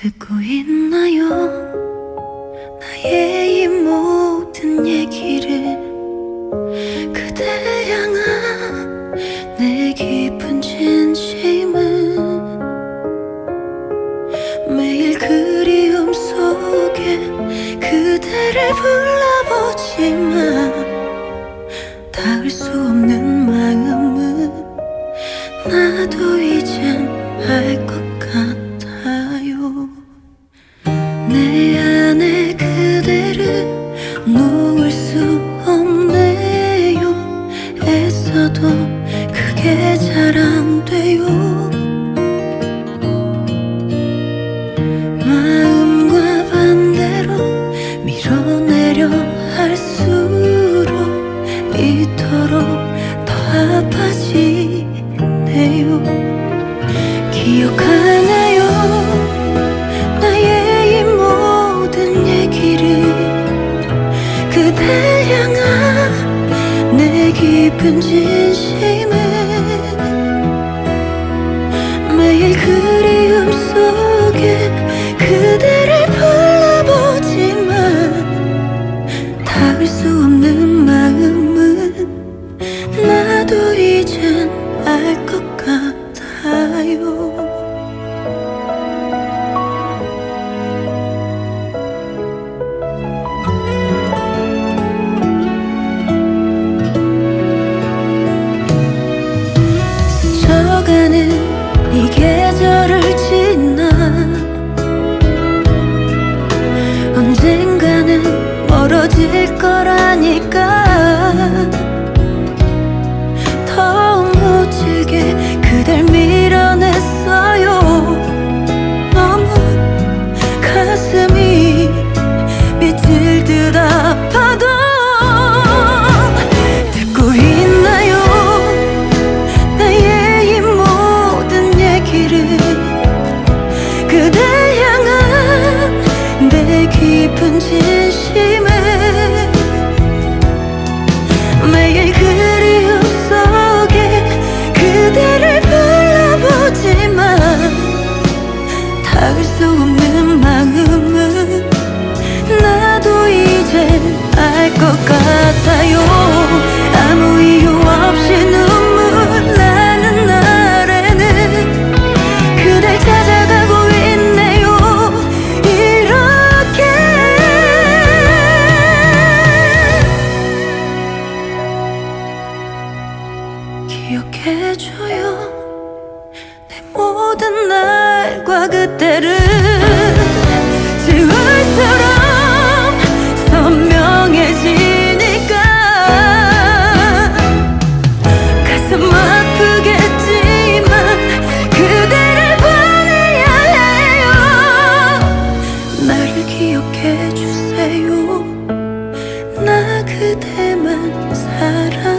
듣고 있나요? 나의 이 모든 얘기를 그댈 향한 내 깊은 진심은 매일 그리움 속에 그대를 불러보지만 닿을 수 없는 할수록 이토록 더 아파지네요. 기억하나요. 나의 이 모든 얘기를 그댈 향한 내 깊은 진심을 이 계절을 지나 언젠가는 멀어질 거라니까 수 없는 마음은 나도 이젠 알것 같아요. 아무 이유 없이 눈물 나는 날에는 그댈 찾아가고 있네요. 이렇게. 기억해줘요. 내 모든 날 기억과 그때를 지울처럼 선명해지니까 가슴 아프겠지만 그대를 보내야 해요. 나를 기억해 주세요. 나 그대만 사랑